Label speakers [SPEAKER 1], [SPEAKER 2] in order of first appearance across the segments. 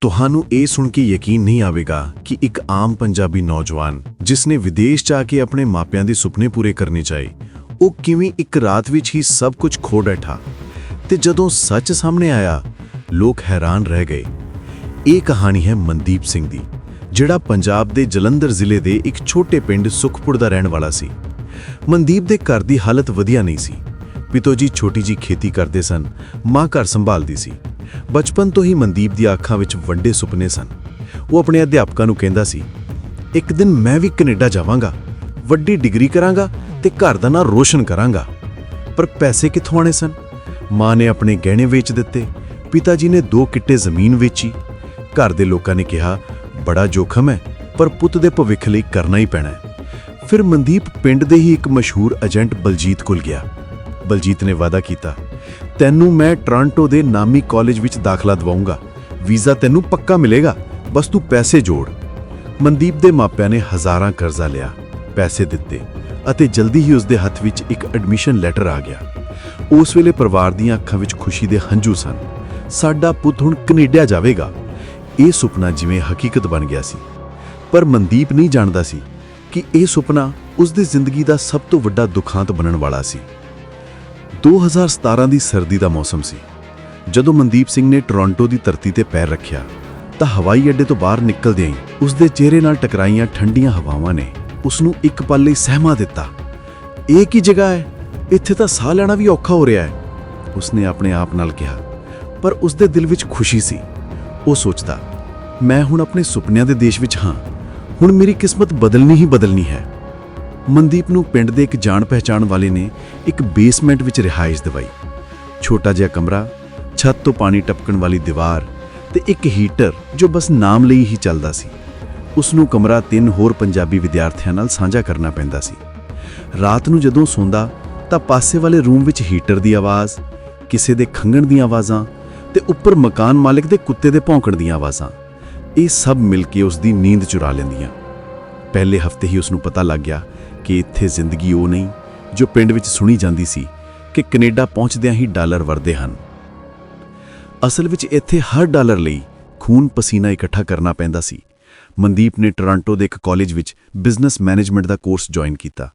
[SPEAKER 1] ਤੁਹਾਨੂੰ ਇਹ ਸੁਣ ਕੇ ਯਕੀਨ ਨਹੀਂ ਆਵੇਗਾ ਕਿ ਇੱਕ ਆਮ ਪੰਜਾਬੀ ਨੌਜਵਾਨ ਜਿਸ ਨੇ ਵਿਦੇਸ਼ ਜਾ ਕੇ ਆਪਣੇ ਮਾਪਿਆਂ ਦੇ ਸੁਪਨੇ ਪੂਰੇ ਕਰਨੇ ਚਾਹੇ, ਉਹ ਕਿਵੇਂ ਇੱਕ ਰਾਤ ਵਿੱਚ ਹੀ ਸਭ ਕੁਝ ਖੋ ਬੈਠਾ? ਤੇ ਜਦੋਂ ਸੱਚ ਸਾਹਮਣੇ ਆਇਆ, ਲੋਕ ਹੈਰਾਨ ਰਹਿ ਗਏ। ਇਹ ਕਹਾਣੀ ਹੈ ਮਨਦੀਪ ਸਿੰਘ ਦੀ, ਜਿਹੜਾ ਪੰਜਾਬ ਦੇ ਜਲੰਧਰ ਜ਼ਿਲ੍ਹੇ ਦੇ ਇੱਕ ਛੋਟੇ ਪਿੰਡ ਸੁਖਪੁਰ ਦਾ ਰਹਿਣ ਵਾਲਾ ਸੀ। ਮਨਦੀਪ ਦੇ ਘਰ ਦੀ ਹਾਲਤ ਵਧੀਆ ਨਹੀਂ ਸੀ। ਪਿਤੋ ਜੀ ਛੋਟੀ ਜੀ ਖੇਤੀ ਕਰਦੇ ਸਨ, ਮਾਂ ਘਰ ਸੰਭਾਲਦੀ ਸੀ। ਬਚਪਨ ਤੋਂ ਹੀ ਮਨਦੀਪ ਦੀਆਂ ਅੱਖਾਂ ਵਿੱਚ ਵੱਡੇ ਸੁਪਨੇ ਸਨ। ਉਹ ਆਪਣੇ ਅਧਿਆਪਕਾਂ ਨੂੰ ਕਹਿੰਦਾ ਸੀ, ਇੱਕ ਦਿਨ ਮੈਂ ਵੀ ਕੈਨੇਡਾ ਜਾਵਾਂਗਾ, ਵੱਡੀ ਡਿਗਰੀ ਕਰਾਂਗਾ ਤੇ ਘਰ ਦਾ ਨਾਂ ਰੋਸ਼ਨ ਕਰਾਂਗਾ। ਪਰ ਪੈਸੇ ਕਿੱਥੋਂ ਆਣੇ ਸਨ? ਮਾਂ ਨੇ ਆਪਣੇ ਗਹਿਣੇ ਵੇਚ ਦਿੱਤੇ, ਪਿਤਾ ਜੀ ਨੇ ਦੋ ਕਿੱਟੇ ਜ਼ਮੀਨ ਵੇਚੀ। ਘਰ ਦੇ ਲੋਕਾਂ ਨੇ ਕਿਹਾ, ਬੜਾ ਜੋਖਮ ਹੈ, ਪਰ ਪੁੱਤ ਦੇ ਭਵਿੱਖ ਲਈ ਕਰਨਾ ਹੀ ਪੈਣਾ ਹੈ। ਫਿਰ ਮਨਦੀਪ ਪਿੰਡ ਦੇ ਹੀ ਇੱਕ ਮਸ਼ਹੂਰ ਏਜੰਟ ਬਲਜੀਤ ਕੋਲ ਗਿਆ। ਬਲਜੀਤ ਨੇ ਵਾਅਦਾ ਕੀਤਾ, ਤੈਨੂੰ ਮੈਂ ਟੋਰਾਂਟੋ ਦੇ ਨਾਮੀ ਕਾਲਜ ਵਿੱਚ ਦਾਖਲਾ ਦਿਵਾਉਂਗਾ, ਵੀਜ਼ਾ ਤੈਨੂੰ ਪੱਕਾ ਮਿਲੇਗਾ, ਬਸ ਤੂੰ ਪੈਸੇ ਜੋੜ। ਮਨਦੀਪ ਦੇ ਮਾਪਿਆਂ ਨੇ ਹਜ਼ਾਰਾਂ ਕਰਜ਼ਾ ਲਿਆ, ਪੈਸੇ ਦਿੱਤੇ ਅਤੇ ਜਲਦੀ ਹੀ ਉਸਦੇ ਹੱਥ ਵਿੱਚ ਇੱਕ ਐਡਮਿਸ਼ਨ ਲੈਟਰ ਆ ਗਿਆ। ਉਸ ਵੇਲੇ ਪਰਿਵਾਰ ਦੀਆਂ ਅੱਖਾਂ ਵਿੱਚ ਖੁਸ਼ੀ ਦੇ ਹੰਝੂ ਸਨ। ਸਾਡਾ ਪੁੱਤ ਹੁਣ ਕੈਨੇਡਾ ਜਾਵੇਗਾ। ਇਹ ਸੁਪਨਾ ਜਿਵੇਂ ਹਕੀਕਤ ਬਣ ਗਿਆ ਸੀ। ਪਰ ਮਨਦੀਪ ਨਹੀਂ ਜਾਣਦਾ ਸੀ ਕਿ ਇਹ ਸੁਪਨਾ ਉਸ ਦੀ ਜ਼ਿੰਦਗੀ ਦਾ ਸਭ ਤੋਂ ਵੱਡਾ ਦੁਖਾਂਤ ਬਣਨ ਵਾਲਾ ਸੀ। 2017 ਦੀ ਸਰਦੀ ਦਾ ਮੌਸਮ ਸੀ। ਜਦੋਂ ਮਨਦੀਪ ਸਿੰਘ ਨੇ ਟੋਰਾਂਟੋ ਦੀ ਧਰਤੀ ਤੇ ਪੈਰ ਰੱਖਿਆ, ਤਾਂ ਹਵਾਈ ਅੱਡੇ ਤੋਂ ਬਾਹਰ ਨਿਕਲਦਿਆਂ ਹੀ ਉਸ ਦੇ ਚਿਹਰੇ ਨਾਲ ਟਕਰਾਈਆਂ ਠੰਡੀਆਂ ਹਵਾਵਾਂ ਨੇ ਉਸ ਨੂੰ ਇੱਕ ਪਲ ਲਈ ਸਹਿਮਾ ਦਿੱਤਾ। ਇਹ ਕੀ ਜਗ੍ਹਾ ਹੈ? ਇੱਥੇ ਤਾਂ ਸਾਹ ਲੈਣਾ ਵੀ ਔਖਾ ਹੋ ਰਿਹਾ ਹੈ, ਉਸਨੇ ਆਪਣੇ ਆਪ ਨਾਲ ਕਿਹਾ। ਪਰ ਉਸ ਦੇ ਦਿਲ ਵਿੱਚ ਖੁਸ਼ੀ ਸੀ। ਉਹ ਸੋਚਦਾ, ਮੈਂ ਹੁਣ ਆਪਣੇ ਸੁਪਨਿਆਂ ਦੇ ਦੇਸ਼ ਵਿੱਚ ਹਾਂ। ਹੁਣ ਮੇਰੀ ਕਿਸਮਤ ਬਦਲਣੀ ਹੀ ਬਦਲਣੀ ਹੈ। ਮਨਦੀਪ ਨੂੰ ਪਿੰਡ ਦੇ ਇੱਕ ਜਾਣ ਪਹਿਚਾਣ ਵਾਲੇ ਨੇ ਇੱਕ ਬੇਸਮੈਂਟ ਵਿੱਚ ਰਿਹਾਇਸ਼ ਦਿਵਾਈ। ਛੋਟਾ ਜਿਹਾ ਕਮਰਾ, ਛੱਤ ਤੋਂ ਪਾਣੀ ਟਪਕਣ ਵਾਲੀ ਦੀਵਾਰ ਤੇ ਇੱਕ ਹੀਟਰ ਜੋ ਬਸ ਨਾਮ ਲਈ ਹੀ ਚੱਲਦਾ ਸੀ। ਉਸ ਨੂੰ ਕਮਰਾ ਤਿੰਨ ਹੋਰ ਪੰਜਾਬੀ ਵਿਦਿਆਰਥੀਆਂ ਨਾਲ ਸਾਂਝਾ ਕਰਨਾ ਪੈਂਦਾ ਸੀ। ਰਾਤ ਨੂੰ ਜਦੋਂ ਸੌਂਦਾ ਤਾਂ ਪਾਸੇ ਵਾਲੇ ਰੂਮ ਵਿੱਚ ਹੀਟਰ ਦੀ ਆਵਾਜ਼, ਕਿਸੇ ਦੇ ਖੰਗਣ ਦੀਆਂ ਆਵਾਜ਼ਾਂ ਤੇ ਉੱਪਰ ਮਕਾਨ ਮਾਲਕ ਦੇ ਕੁੱਤੇ ਦੇ ਭੌਂਕਣ ਦੀਆਂ ਆਵਾਜ਼ਾਂ, ਇਹ ਸਭ ਮਿਲ ਕੇ ਉਸ ਦੀ ਨੀਂਦ ਚੁਰਾ ਲੈਂਦੀਆਂ। ਪਹਿਲੇ ਹਫ਼ਤੇ ਹੀ ਉਸ ਨੂੰ ਪਤਾ ਲੱਗ ਗਿਆ ਕਿ ਇੱਥੇ ਜ਼ਿੰਦਗੀ ਉਹ ਨਹੀਂ ਜੋ ਪਿੰਡ ਵਿੱਚ ਸੁਣੀ ਜਾਂਦੀ ਸੀ ਕਿ ਕੈਨੇਡਾ ਪਹੁੰਚਦਿਆਂ ਹੀ ਡਾਲਰ ਵਰਦੇ ਹਨ। ਅਸਲ ਵਿੱਚ ਇੱਥੇ ਹਰ ਡਾਲਰ ਲਈ ਖੂਨ ਪਸੀਨਾ ਇਕੱਠਾ ਕਰਨਾ ਪੈਂਦਾ ਸੀ। ਮਨਦੀਪ ਨੇ ਟੋਰਾਂਟੋ ਦੇ ਇੱਕ ਕਾਲਜ ਵਿੱਚ ਬਿਜ਼ਨਸ ਮੈਨੇਜਮੈਂਟ ਦਾ ਕੋਰਸ ਜੁਆਇਨ ਕੀਤਾ।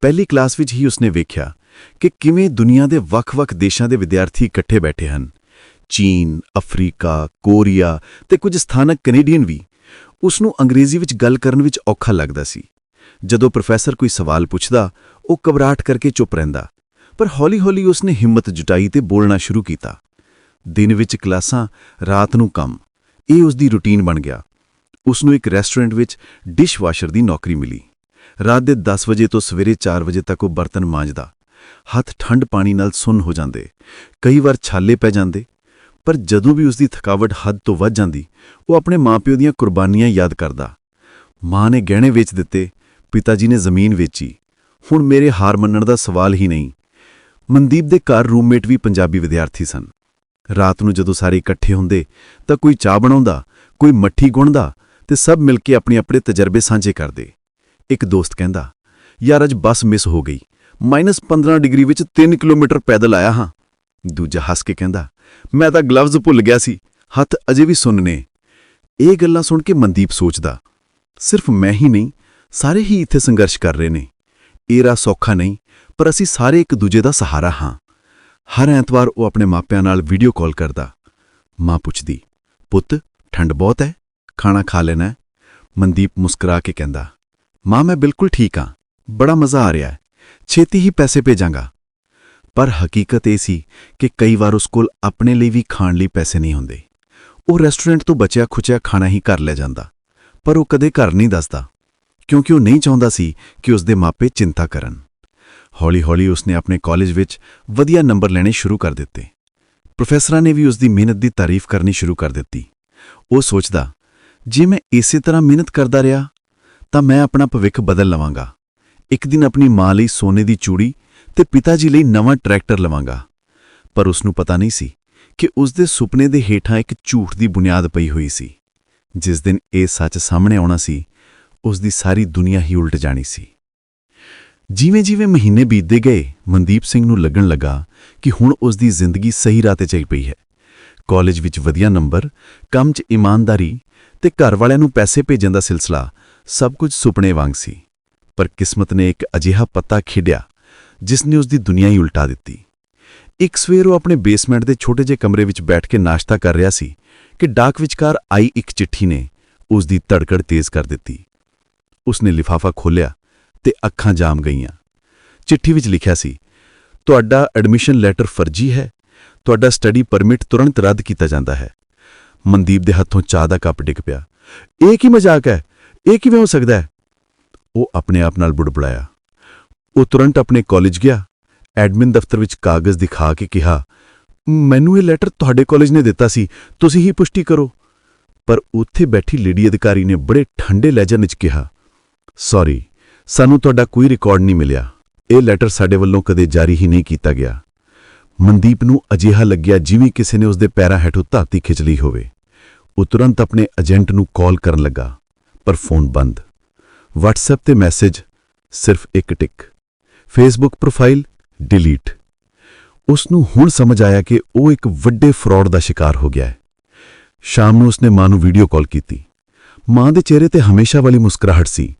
[SPEAKER 1] ਪਹਿਲੀ ਕਲਾਸ ਵਿੱਚ ਹੀ ਉਸਨੇ ਵੇਖਿਆ ਕਿ ਕਿਵੇਂ ਦੁਨੀਆ ਦੇ ਵੱਖ-ਵੱਖ ਦੇਸ਼ਾਂ ਦੇ ਵਿਦਿਆਰਥੀ ਇਕੱਠੇ ਬੈਠੇ ਹਨ। ਚੀਨ, ਅਫਰੀਕਾ, ਕੋਰੀਆ ਤੇ ਕੁਝ ਸਥਾਨਕ ਕੈਨੇਡੀਅਨ ਵੀ ਉਸ ਨੂੰ ਅੰਗਰੇਜ਼ੀ ਵਿੱਚ ਗੱਲ ਕਰਨ ਵਿੱਚ ਔਖਾ ਲੱਗਦਾ ਸੀ। ਜਦੋਂ ਪ੍ਰੋਫੈਸਰ ਕੋਈ ਸਵਾਲ ਪੁੱਛਦਾ, ਉਹ ਘਬਰਾਹਟ ਕਰਕੇ ਚੁੱਪ ਰਹਿੰਦਾ। ਪਰ ਹੌਲੀ-ਹੌਲੀ ਉਸਨੇ ਹਿੰਮਤ ਜੁਟਾਈ ਤੇ ਬੋਲਣਾ ਸ਼ੁਰੂ ਕੀਤਾ। ਦਿਨ ਵਿੱਚ ਕਲਾਸਾਂ, ਰਾਤ ਨੂੰ ਕੰਮ। ਇਹ ਉਸ ਦੀ ਰੁਟੀਨ ਬਣ ਗਿਆ। ਉਸ ਨੂੰ ਇੱਕ ਰੈਸਟੋਰੈਂਟ ਵਿੱਚ ਡਿਸ਼ਵਾਸ਼ਰ ਦੀ ਨੌਕਰੀ ਮਿਲੀ। ਰਾਤ ਦੇ 10 ਵਜੇ ਤੋਂ ਸਵੇਰੇ 4 ਵਜੇ ਤੱਕ ਉਹ ਬਰਤਨ ਮਾਂਜਦਾ। ਹੱਥ ਠੰਡ ਪਾਣੀ ਨਾਲ ਸੁੰਨ ਹੋ ਜਾਂਦੇ। ਕਈ ਵਾਰ ਛਾਲੇ ਪੈ ਜਾਂਦੇ। ਪਰ ਜਦੋਂ ਵੀ ਉਸ ਦੀ ਥਕਾਵਟ ਹੱਦ ਤੋਂ ਵੱਧ ਜਾਂਦੀ, ਉਹ ਆਪਣੇ ਮਾਪਿਓ ਦੀਆਂ ਕੁਰਬਾਨੀਆਂ ਯਾਦ ਕਰਦਾ। ਮਾਂ ਨੇ ਗਹਿਣੇ ਵੇਚ ਦਿੱਤੇ, ਪਿਤਾ ਜੀ ਨੇ ਜ਼ਮੀਨ ਵੇਚੀ। ਹੁਣ ਮੇਰੇ ਹਾਰ ਮੰਨਣ ਦਾ ਸਵਾਲ ਹੀ ਨਹੀਂ। ਮਨਦੀਪ ਦੇ ਘਰ ਰੂਮਮੇਟ ਵੀ ਪੰਜਾਬੀ ਵਿਦਿਆਰਥੀ ਸਨ। ਰਾਤ ਨੂੰ ਜਦੋਂ ਸਾਰੇ ਇਕੱਠੇ ਹੁੰਦੇ, ਤਾਂ ਕੋਈ ਚਾਹ ਬਣਾਉਂਦਾ, ਕੋਈ ਮੱਠੀ ਗੁੰਨਦਾ ਤੇ ਸਭ ਮਿਲ ਕੇ ਆਪਣੇ ਆਪਣੇ ਤਜਰਬੇ ਸਾਂਝੇ ਕਰਦੇ। ਇੱਕ ਦੋਸਤ ਕਹਿੰਦਾ, ਯਾਰ, ਅੱਜ ਬੱਸ ਮਿਸ ਹੋ ਗਈ। -15 ਡਿਗਰੀ ਵਿੱਚ 3 ਕਿਲੋਮੀਟਰ ਪੈਦਲ ਆਇਆ ਹਾਂ। ਦੂਜਾ ਹੱਸ ਕੇ ਕਹਿੰਦਾ, ਮੈਂ ਤਾਂ ਗਲਵਜ਼ ਭੁੱਲ ਗਿਆ ਸੀ, ਹੱਥ ਅਜੇ ਵੀ ਸੁੰਨ ਨੇ। ਇਹ ਗੱਲਾਂ ਸੁਣ ਕੇ ਮਨਦੀਪ ਸੋਚਦਾ, ਸਿਰਫ ਮੈਂ ਹੀ ਨਹੀਂ, ਸਾਰੇ ਹੀ ਇੱਥੇ ਸੰਘਰਸ਼ ਕਰ ਰਹੇ ਨੇ। ਇਹ ਰਾਹ ਸੌਖਾ ਨਹੀਂ, ਪਰ ਅਸੀਂ ਸਾਰੇ ਇੱਕ ਦੂਜੇ ਦਾ ਸਹਾਰਾ ਹਾਂ। ਹਰ ਐਤਵਾਰ ਉਹ ਆਪਣੇ ਮਾਪਿਆਂ ਨਾਲ ਵੀਡੀਓ ਕਾਲ ਕਰਦਾ। ਮਾਂ ਪੁੱਛਦੀ, ਪੁੱਤ, ਠੰਡ ਬਹੁਤ ਹੈ ਖਾਣਾ ਖਾ ਲੈਣਾ ਮਨਦੀਪ ਮੁਸਕਰਾ ਕੇ ਕਹਿੰਦਾ, ਮਾਂ, ਮੈਂ ਬਿਲਕੁਲ ਠੀਕ ਹਾਂ, ਬੜਾ ਮਜ਼ਾ ਆ ਰਿਹਾ ਹੈ ਛੇਤੀ ਹੀ ਪੈਸੇ ਭੇਜਾਂਗਾ। ਪਰ ਹਕੀਕਤ ਇਹ ਸੀ ਕਿ ਕਈ ਵਾਰ ਉਸ ਕੋਲ ਆਪਣੇ ਲਈ ਵੀ ਖਾਣ ਲਈ ਪੈਸੇ ਨਹੀਂ ਹੁੰਦੇ। ਉਹ ਰੈਸਟੋਰੈਂਟ ਤੋਂ ਬਚਿਆ ਖੁਚਿਆ ਖਾਣਾ ਹੀ ਘਰ ਲੈ ਜਾਂਦਾ, ਪਰ ਉਹ ਕਦੇ ਘਰ ਨਹੀਂ ਦੱਸਦਾ, ਕਿਉਂਕਿ ਉਹ ਨਹੀਂ ਚਾਹੁੰਦਾ ਸੀ ਕਿ ਉਸ ਦੇ ਮਾਪੇ ਚਿੰਤਾ ਕਰਨ। ਹੌਲੀ-ਹੌਲੀ ਉਸਨੇ ਆਪਣੇ ਕਾਲਜ ਵਿੱਚ ਵਧੀਆ ਨੰਬਰ ਲੈਣੇ ਸ਼ੁਰੂ ਕਰ ਦਿੱਤੇ। ਪ੍ਰੋਫੈਸਰਾਂ ਨੇ ਵੀ ਉਸ ਦੀ ਮਿਹਨਤ ਦੀ ਤਾਰੀਫ ਕਰਨੀ ਸ਼ੁਰੂ ਕਰ ਦਿੱਤੀ। ਉਹ ਸੋਚਦਾ, ਜੇ ਮੈਂ ਇਸੇ ਤਰ੍ਹਾਂ ਮਿਹਨਤ ਕਰਦਾ ਰਿਹਾ, ਤਾਂ ਮੈਂ ਆਪਣਾ ਭਵਿੱਖ ਬਦਲ ਲਵਾਂਗਾ। ਇੱਕ ਦਿਨ ਆਪਣੀ ਮਾਂ ਲਈ ਸੋਨੇ ਦੀ ਚੂੜੀ ਤੇ ਪਿਤਾ ਜੀ ਲਈ ਨਵਾਂ ਟਰੈਕਟਰ ਲਵਾਂਗਾ। ਪਰ ਉਸ ਨੂੰ ਪਤਾ ਨਹੀਂ ਸੀ ਕਿ ਉਸ ਦੇ ਸੁਪਨੇ ਦੇ ਹੇਠਾਂ ਇੱਕ ਝੂਠ ਦੀ ਬੁਨਿਆਦ ਪਈ ਹੋਈ ਸੀ, ਜਿਸ ਦਿਨ ਇਹ ਸੱਚ ਸਾਹਮਣੇ ਆਉਣਾ ਸੀ ਉਸ ਦੀ ਸਾਰੀ ਦੁਨੀਆ ਹੀ ਉਲਟ ਜਾਣੀ ਸੀ। ਜਿਵੇਂ-ਜਿਵੇਂ ਮਹੀਨੇ ਬੀਤਦੇ ਗਏ, ਮਨਦੀਪ ਸਿੰਘ ਨੂੰ ਲੱਗਣ ਲੱਗਾ ਕਿ ਹੁਣ ਉਸ ਦੀ ਜ਼ਿੰਦਗੀ ਸਹੀ ਰਾਹ ਤੇ ਚੱਲ ਪਈ ਹੈ। ਕਾਲਜ ਵਿੱਚ ਵਧੀਆ ਨੰਬਰ, ਕੰਮ 'ਚ ਇਮਾਨਦਾਰੀ ਤੇ ਘਰ ਵਾਲਿਆਂ ਨੂੰ ਪੈਸੇ ਭੇਜਣ ਦਾ ਸਿਲਸਿਲਾ ਸਭ ਕੁਝ ਸੁਪਨੇ ਵਾਂਗ ਸੀ। ਪਰ ਕਿਸਮਤ ਨੇ ਇੱਕ ਅਜਿਹਾ ਪੱਤਾ ਖੇਡਿਆ ਜਿਸ ਨੇ ਉਸ ਦੀ ਦੁਨੀਆ ਹੀ ਉਲਟਾ ਦਿੱਤੀ। ਇੱਕ ਸਵੇਰ ਉਹ ਆਪਣੇ ਬੇਸਮੈਂਟ ਦੇ ਛੋਟੇ ਜਿਹੇ ਕਮਰੇ ਵਿੱਚ ਬੈਠ ਕੇ ਨਾਸ਼ਤਾ ਕਰ ਰਿਹਾ ਸੀ ਕਿ ਡਾਕ ਵਿਚਕਾਰ ਆਈ ਇੱਕ ਚਿੱਠੀ ਨੇ ਉਸ ਦੀ ਧੜਕੜ ਤੇਜ਼ ਕਰ ਦਿੱਤੀ। ਉਸਨੇ ਲਿਫਾਫਾ ਖੋਲ੍ਹਿਆ ਤੇ ਅੱਖਾਂ ਜਾਮ ਗਈਆਂ। ਚਿੱਠੀ ਵਿੱਚ ਲਿਖਿਆ ਸੀ, ਤੁਹਾਡਾ ਐਡਮਿਸ਼ਨ ਲੈਟਰ ਫਰਜ਼ੀ ਹੈ, ਤੁਹਾਡਾ ਸਟੱਡੀ ਪਰਮਿਟ ਤੁਰੰਤ ਰੱਦ ਕੀਤਾ ਜਾਂਦਾ ਹੈ। ਮਨਦੀਪ ਦੇ ਹੱਥੋਂ ਚਾਹ ਦਾ ਕੱਪ ਡਿੱਗ ਪਿਆ। ਇਹ ਕੀ ਮਜ਼ਾਕ ਹੈ? ਇਹ ਕਿਵੇਂ ਹੋ ਸਕਦਾ ਹੈ? ਉਹ ਆਪਣੇ ਆਪ ਨਾਲ ਬੁੜਬੁੜਾਇਆ। ਉਹ ਤੁਰੰਤ ਆਪਣੇ ਕਾਲਜ ਗਿਆ। ਐਡਮਿਨ ਦਫ਼ਤਰ ਵਿੱਚ ਕਾਗਜ਼ ਦਿਖਾ ਕੇ ਕਿਹਾ, ਮੈਨੂੰ ਇਹ ਲੈਟਰ ਤੁਹਾਡੇ ਕਾਲਜ ਨੇ ਦਿੱਤਾ ਸੀ, ਤੁਸੀਂ ਹੀ ਪੁਸ਼ਟੀ ਕਰੋ। ਪਰ ਉੱਥੇ ਬੈਠੀ ਲੇਡੀ ਅਧਿਕਾਰੀ ਨੇ ਬੜੇ ਠੰਡੇ ਲਹਿਜੇ ਵਿੱਚ ਕਿਹਾ ਸੌਰੀ ਸਾਨੂੰ ਤੁਹਾਡਾ ਕੋਈ ਰਿਕਾਰਡ ਨਹੀਂ ਮਿਲਿਆ। ਇਹ ਲੈਟਰ ਸਾਡੇ ਵੱਲੋਂ ਕਦੇ ਜਾਰੀ ਹੀ ਨਹੀਂ ਕੀਤਾ ਗਿਆ। ਮਨਦੀਪ ਨੂੰ ਅਜਿਹਾ ਲੱਗਿਆ ਜਿਵੇਂ ਕਿਸੇ ਨੇ ਉਸਦੇ ਪੈਰਾਂ ਹੇਠੋਂ ਧਰਤੀ ਖਿੱਚ ਲਈ ਹੋਵੇ। ਉਹ ਤੁਰੰਤ ਆਪਣੇ ਏਜੰਟ ਨੂੰ ਕਾਲ ਕਰਨ ਲੱਗਾ, ਪਰ ਫੋਨ ਬੰਦ। WhatsApp ਤੇ ਮੈਸੇਜ ਸਿਰਫ ਇੱਕ ਟਿਕ। ਫੇਸਬੁੱਕ ਪ੍ਰੋਫਾਈਲ ਡਿਲੀਟ ਉਸ ਨੂੰ ਹੁਣ ਸਮਝ ਆਇਆ ਕਿ ਉਹ ਇੱਕ ਵੱਡੇ ਫਰਾਡ ਦਾ ਸ਼ਿਕਾਰ ਹੋ ਗਿਆ ਹੈ। ਸ਼ਾਮ ਨੂੰ ਉਸਨੇ ਮਾਂ ਨੂੰ ਵੀਡੀਓ ਕਾਲ ਕੀਤੀ। ਮਾਂ ਦੇ ਚਿਹਰੇ ਤੇ ਹਮੇਸ਼ਾ ਵਾਲੀ ਮੁਸਕਰਾਹਟ ਸੀ।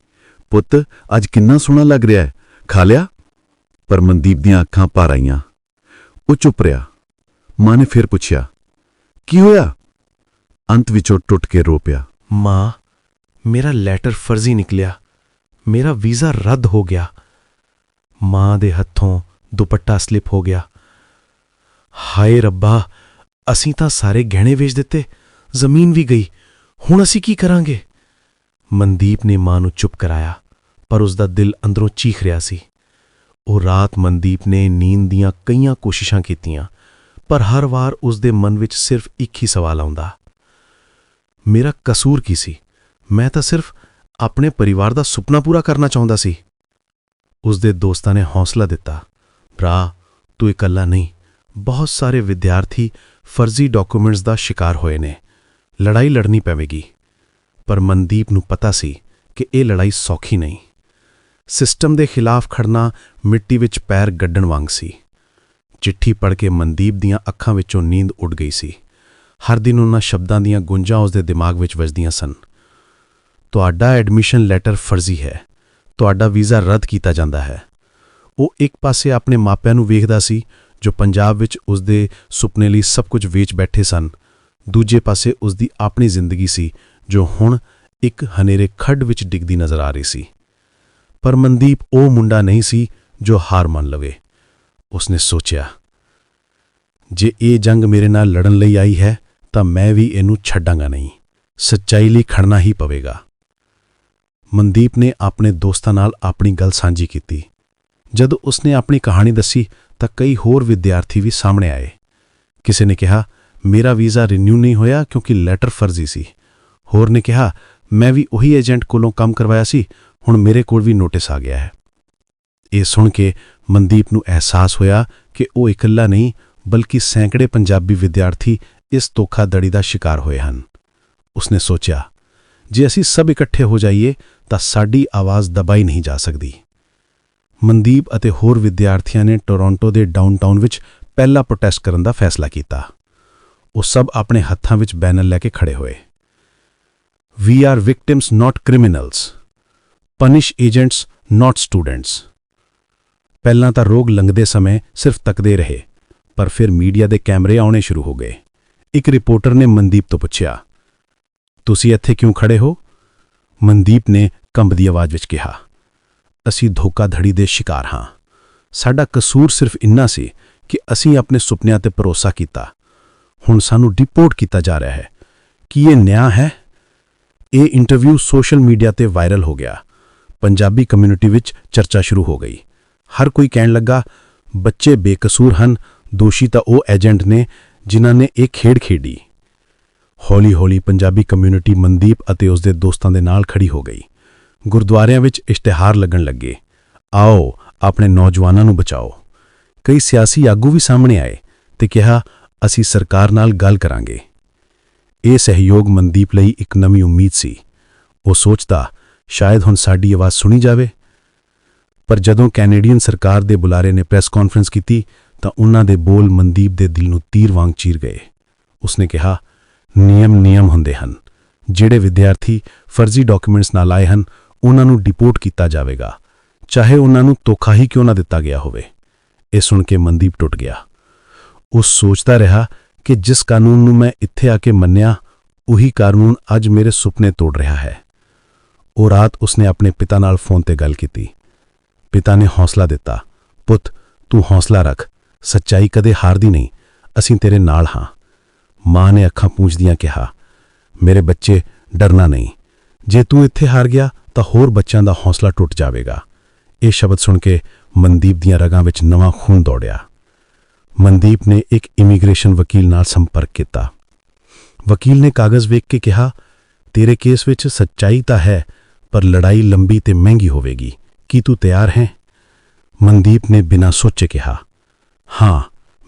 [SPEAKER 1] ਪੁੱਤ, ਅੱਜ ਕਿੰਨਾ ਸੋਹਣਾ ਲੱਗ ਰਿਹਾ ਹੈ। ਖਾ ਲਿਆ? ਪਰ ਮਨਦੀਪ ਦੀਆਂ ਅੱਖਾਂ ਭਰ ਆਈਆਂ। ਉਹ ਚੁੱਪ ਰਿਹਾ। ਮਾਂ ਨੇ ਫਿਰ ਪੁੱਛਿਆ, ਕੀ ਹੋਇਆ? ਅੰਤ ਵਿੱਚੋਂ ਟੁੱਟ ਕੇ ਰੋ ਪਿਆ।
[SPEAKER 2] ਮਾਂ, ਮੇਰਾ ਲੈਟਰ ਫਰਜ਼ੀ ਨਿਕਲਿਆ। ਮੇਰਾ ਵੀਜ਼ਾ ਰੱਦ ਹੋ ਗਿਆ। ਮਾਂ ਦੇ ਹੱਥੋਂ ਦੁਪੱਟਾ ਸਲਿਪ ਹੋ ਗਿਆ। ਹਾਏ ਰੱਬਾ, ਅਸੀਂ ਤਾਂ ਸਾਰੇ ਗਹਿਣੇ ਵੇਚ ਦਿੱਤੇ, ਜ਼ਮੀਨ ਵੀ ਗਈ, ਹੁਣ ਅਸੀਂ ਕੀ ਕਰਾਂਗੇ? ਮਨਦੀਪ ਨੇ ਮਾਂ ਨੂੰ ਚੁੱਪ ਕਰਾਇਆ, ਪਰ ਉਸ ਦਾ ਦਿਲ ਅੰਦਰੋਂ ਚੀਖ ਰਿਹਾ ਸੀ। ਉਹ ਰਾਤ ਮਨਦੀਪ ਨੇ ਨੀਂਦ ਦੀਆਂ ਕਈਆਂ ਕੋਸ਼ਿਸ਼ਾਂ ਕੀਤੀਆਂ, ਪਰ ਹਰ ਵਾਰ ਉਸ ਦੇ ਮਨ ਵਿੱਚ ਸਿਰਫ ਇੱਕ ਹੀ ਸਵਾਲ ਆਉਂਦਾ। ਮੇਰਾ ਕਸੂਰ ਕੀ ਸੀ? ਮੈਂ ਤਾਂ ਸਿਰਫ ਆਪਣੇ ਪਰਿਵਾਰ ਦਾ ਸੁਪਨਾ ਪੂਰਾ ਕਰਨਾ ਚਾਹੁੰਦਾ ਸੀ। ਉਸ ਦੇ ਦੋਸਤਾਂ ਨੇ ਹੌਸਲਾ ਦਿੱਤਾ, ਭਰਾ, ਤੂੰ ਇਕੱਲਾ ਨਹੀਂ, ਬਹੁਤ ਸਾਰੇ ਵਿਦਿਆਰਥੀ ਫਰਜ਼ੀ ਡਾਕੂਮੈਂਟਸ ਦਾ ਸ਼ਿਕਾਰ ਹੋਏ ਨੇ, ਲੜਾਈ ਲੜਨੀ ਪਵੇਗੀ। ਪਰ ਮਨਦੀਪ ਨੂੰ ਪਤਾ ਸੀ ਕਿ ਇਹ ਲੜਾਈ ਸੌਖੀ ਨਹੀਂ। ਸਿਸਟਮ ਦੇ ਖਿਲਾਫ ਖੜਨਾ ਮਿੱਟੀ ਵਿੱਚ ਪੈਰ ਗੱਡਣ ਵਾਂਗ ਸੀ। ਚਿੱਠੀ ਪੜ੍ਹ ਕੇ ਮਨਦੀਪ ਦੀਆਂ ਅੱਖਾਂ ਵਿੱਚੋਂ ਨੀਂਦ ਉੱਡ ਗਈ ਸੀ। ਹਰ ਦਿਨ ਉਹਨਾਂ ਸ਼ਬਦਾਂ ਦੀਆਂ ਗੁੰਜਾਂ ਉਸਦੇ ਦਿਮਾਗ ਵਿੱਚ ਵੱਜਦੀਆਂ ਸਨ। ਤੁਹਾਡਾ ਐਡਮਿਸ਼ਨ ਲੈਟਰ ਫਰਜ਼ੀ ਹੈ ਤੁਹਾਡਾ ਵੀਜ਼ਾ ਰੱਦ ਕੀਤਾ ਜਾਂਦਾ ਹੈ। ਉਹ ਇੱਕ ਪਾਸੇ ਆਪਣੇ ਮਾਪਿਆਂ ਨੂੰ ਵੇਖਦਾ ਸੀ, ਜੋ ਪੰਜਾਬ ਵਿੱਚ ਉਸ ਦੇ ਸੁਪਨੇ ਲਈ ਸਭ ਕੁਝ ਵੇਚ ਬੈਠੇ ਸਨ। ਦੂਜੇ ਪਾਸੇ ਉਸ ਦੀ ਆਪਣੀ ਜ਼ਿੰਦਗੀ ਸੀ, ਜੋ ਹੁਣ ਇੱਕ ਹਨੇਰੇ ਖੱਡ ਵਿੱਚ ਡਿੱਗਦੀ ਨਜ਼ਰ ਆ ਰਹੀ ਸੀ। ਪਰ ਮਨਦੀਪ ਉਹ ਮੁੰਡਾ ਨਹੀਂ ਸੀ, ਜੋ ਹਾਰ ਮੰਨ ਲਵੇ। ਉਸਨੇ ਸੋਚਿਆ, ਜੇ ਇਹ ਜੰਗ ਮੇਰੇ ਨਾਲ ਲੜਨ ਲਈ ਆਈ ਹੈ, ਤਾਂ ਮੈਂ ਵੀ ਇਹਨੂੰ ਛੱਡਾਂਗਾ ਨਹੀਂ। ਸੱਚਾਈ ਲਈ ਖੜਨਾ ਹੀ ਪਵੇਗਾ। ਮਨਦੀਪ ਨੇ ਆਪਣੇ ਦੋਸਤਾਂ ਨਾਲ ਆਪਣੀ ਗੱਲ ਸਾਂਝੀ ਕੀਤੀ। ਜਦੋਂ ਉਸਨੇ ਆਪਣੀ ਕਹਾਣੀ ਦੱਸੀ, ਤਾਂ ਕਈ ਹੋਰ ਵਿਦਿਆਰਥੀ ਵੀ ਸਾਹਮਣੇ ਆਏ। ਕਿਸੇ ਨੇ ਕਿਹਾ, ਮੇਰਾ ਵੀਜ਼ਾ ਰਿਨਿਊ ਨਹੀਂ ਹੋਇਆ ਕਿਉਂਕਿ ਲੈਟਰ ਫਰਜ਼ੀ ਸੀ। ਹੋਰ ਨੇ ਕਿਹਾ, ਮੈਂ ਵੀ ਉਹੀ ਏਜੰਟ ਕੋਲੋਂ ਕੰਮ ਕਰਵਾਇਆ ਸੀ, ਹੁਣ ਮੇਰੇ ਕੋਲ ਵੀ ਨੋਟਿਸ ਆ ਗਿਆ ਹੈ। ਇਹ ਸੁਣ ਕੇ ਮਨਦੀਪ ਨੂੰ ਅਹਿਸਾਸ ਹੋਇਆ ਕਿ ਉਹ ਇਕੱਲਾ ਨਹੀਂ, ਬਲਕਿ ਸੈਂਕੜੇ ਪੰਜਾਬੀ ਵਿਦਿਆਰਥੀ ਇਸ ਧੋਖਾਧੜੀ ਦਾ ਸ਼ਿਕਾਰ ਹੋਏ ਹਨ। ਉਸਨੇ ਸੋਚਿਆ ਜੇ ਅਸੀਂ ਸਭ ਇਕੱਠੇ ਹੋ ਜਾਈਏ, ਤਾਂ ਸਾਡੀ ਆਵਾਜ਼ ਦਬਾਈ ਨਹੀਂ ਜਾ ਸਕਦੀ। ਮਨਦੀਪ ਅਤੇ ਹੋਰ ਵਿਦਿਆਰਥੀਆਂ ਨੇ ਟੋਰਾਂਟੋ ਦੇ ਡਾਊਨਟਾਊਨ ਵਿੱਚ ਪਹਿਲਾ ਪ੍ਰੋਟੈਸਟ ਕਰਨ ਦਾ ਫੈਸਲਾ ਕੀਤਾ। ਉਹ ਸਭ ਆਪਣੇ ਹੱਥਾਂ ਵਿੱਚ ਬੈਨਰ ਲੈ ਕੇ ਖੜੇ ਹੋਏ। We are victims not criminals punish agents not students ਪਹਿਲਾਂ ਤਾਂ ਰੋਗ ਲੰਘਦੇ ਸਮੇਂ ਸਿਰਫ ਤੱਕਦੇ ਰਹੇ, ਪਰ ਫਿਰ ਮੀਡੀਆ ਦੇ ਕੈਮਰੇ ਆਉਣੇ ਸ਼ੁਰੂ ਹੋ ਗਏ। ਇੱਕ ਰਿਪੋਰਟਰ ਨੇ ਮਨਦੀਪ ਤੋਂ ਪੁੱਛਿਆ ਤੁਸੀਂ ਇੱਥੇ ਕਿਉਂ ਖੜੇ ਹੋ? ਮਨਦੀਪ ਨੇ ਕੰਬਦੀ ਆਵਾਜ਼ ਵਿੱਚ ਕਿਹਾ, ਅਸੀਂ ਧੋਖਾਧੜੀ ਦੇ ਸ਼ਿਕਾਰ ਹਾਂ। ਸਾਡਾ ਕਸੂਰ ਸਿਰਫ ਇੰਨਾ ਸੀ ਕਿ ਅਸੀਂ ਆਪਣੇ ਸੁਪਨਿਆਂ ਤੇ ਭਰੋਸਾ ਕੀਤਾ। ਹੁਣ ਸਾਨੂੰ ਡਿਪੋਰਟ ਕੀਤਾ ਜਾ ਰਿਹਾ ਹੈ। ਕੀ ਇਹ ਨਿਆਂ ਹੈ? ਇਹ ਇੰਟਰਵਿਊ ਸੋਸ਼ਲ ਮੀਡੀਆ ਤੇ ਵਾਇਰਲ ਹੋ ਗਿਆ। ਪੰਜਾਬੀ ਕਮਿਊਨਿਟੀ ਵਿੱਚ ਚਰਚਾ ਸ਼ੁਰੂ ਹੋ ਗਈ। ਹਰ ਕੋਈ ਕਹਿਣ ਲੱਗਾ, ਬੱਚੇ ਬੇਕਸੂਰ ਹਨ, ਦੋਸ਼ੀ ਤਾਂ ਉਹ ਏਜੰਟ ਨੇ ਜਿਨ੍ਹਾਂ ਨੇ ਇਹ ਖੇਡ ਖੇਡੀ। ਹੌਲੀ-ਹੌਲੀ ਪੰਜਾਬੀ ਕਮਿਊਨਿਟੀ ਮਨਦੀਪ ਅਤੇ ਉਸ ਦੇ ਦੋਸਤਾਂ ਦੇ ਨਾਲ ਖੜੀ ਹੋ ਗਈ। ਗੁਰਦੁਆਰਿਆਂ ਵਿੱਚ ਇਸ਼ਤਿਹਾਰ ਲੱਗਣ ਲੱਗੇ। ਆਓ, ਆਪਣੇ ਨੌਜਵਾਨਾਂ ਨੂੰ ਬਚਾਓ। ਕਈ ਸਿਆਸੀ ਆਗੂ ਵੀ ਸਾਹਮਣੇ ਆਏ ਤੇ ਕਿਹਾ, ਅਸੀਂ ਸਰਕਾਰ ਨਾਲ ਗੱਲ ਕਰਾਂਗੇ। ਇਹ ਸਹਿਯੋਗ ਮਨਦੀਪ ਲਈ ਇੱਕ ਨਵੀਂ ਉਮੀਦ ਸੀ। ਉਹ ਸੋਚਦਾ, ਸ਼ਾਇਦ ਹੁਣ ਸਾਡੀ ਆਵਾਜ਼ ਸੁਣੀ ਜਾਵੇ। ਪਰ ਜਦੋਂ ਕੈਨੇਡੀਅਨ ਸਰਕਾਰ ਦੇ ਬੁਲਾਰੇ ਨੇ ਪ੍ਰੈਸ ਕਾਨਫਰੰਸ ਕੀਤੀ, ਤਾਂ ਉਹਨਾਂ ਦੇ ਬੋਲ ਮਨਦੀਪ ਦੇ ਦਿਲ ਨੂੰ ਤੀਰ ਵਾਂਗ ਚੀਰ ਗਏ। ਉਸਨੇ ਕਿਹਾ ਨਿਯਮ ਨਿਯਮ ਹੁੰਦੇ ਹਨ, ਜਿਹੜੇ ਵਿਦਿਆਰਥੀ ਫਰਜ਼ੀ ਡਾਕੂਮੈਂਟਸ ਨਾਲ ਆਏ ਹਨ, ਉਹਨਾਂ ਨੂੰ ਡਿਪੋਰਟ ਕੀਤਾ ਜਾਵੇਗਾ, ਚਾਹੇ ਉਹਨਾਂ ਨੂੰ ਧੋਖਾ ਹੀ ਕਿਉਂ ਨਾ ਦਿੱਤਾ ਗਿਆ ਹੋਵੇ। ਇਹ ਸੁਣ ਕੇ ਮਨਦੀਪ ਟੁੱਟ ਗਿਆ। ਉਹ ਸੋਚਦਾ ਰਿਹਾ ਕਿ ਜਿਸ ਕਾਨੂੰਨ ਨੂੰ ਮੈਂ ਇੱਥੇ ਆ ਕੇ ਮੰਨਿਆ, ਉਹੀ ਕਾਨੂੰਨ ਅੱਜ ਮੇਰੇ ਸੁਪਨੇ ਤੋੜ ਰਿਹਾ ਹੈ। ਉਹ ਰਾਤ ਉਸਨੇ ਆਪਣੇ ਪਿਤਾ ਨਾਲ ਫੋਨ ਤੇ ਗੱਲ ਕੀਤੀ। ਪਿਤਾ ਨੇ ਹੌਸਲਾ ਦਿੱਤਾ, ਪੁੱਤ, ਤੂੰ ਹੌਸਲਾ ਰੱਖ, ਸੱਚਾਈ ਕਦੇ ਹਾਰਦੀ ਨਹੀਂ, ਅਸੀਂ ਤੇਰੇ ਨਾਲ ਹਾਂ। ਮਾਂ ਨੇ ਅੱਖਾਂ ਪੂੰਝਦੀਆਂ ਕਿਹਾ, ਮੇਰੇ ਬੱਚੇ, ਡਰਨਾ ਨਹੀਂ। ਜੇ ਤੂੰ ਇੱਥੇ ਹਾਰ ਗਿਆ, ਤਾਂ ਹੋਰ ਬੱਚਿਆਂ ਦਾ ਹੌਸਲਾ ਟੁੱਟ ਜਾਵੇਗਾ। ਇਹ ਸ਼ਬਦ ਸੁਣ ਕੇ ਮਨਦੀਪ ਦੀਆਂ ਰਗਾਂ ਵਿੱਚ ਨਵਾਂ ਖੂਨ ਦੌੜਿਆ। ਮਨਦੀਪ ਨੇ ਇੱਕ ਇਮੀਗ੍ਰੇਸ਼ਨ ਵਕੀਲ ਨਾਲ ਸੰਪਰਕ ਕੀਤਾ। ਵਕੀਲ ਨੇ ਕਾਗਜ਼ ਵੇਖ ਕੇ ਕਿਹਾ, ਤੇਰੇ ਕੇਸ ਵਿੱਚ ਸੱਚਾਈ ਤਾਂ ਹੈ, ਪਰ ਲੜਾਈ ਲੰਬੀ ਤੇ ਮਹਿੰਗੀ ਹੋਵੇਗੀ। ਕੀ ਤੂੰ ਤਿਆਰ ਹੈ? ਮਨਦੀਪ ਨੇ ਬਿਨਾਂ ਸੋਚੇ ਕਿਹਾ, ਹਾਂ,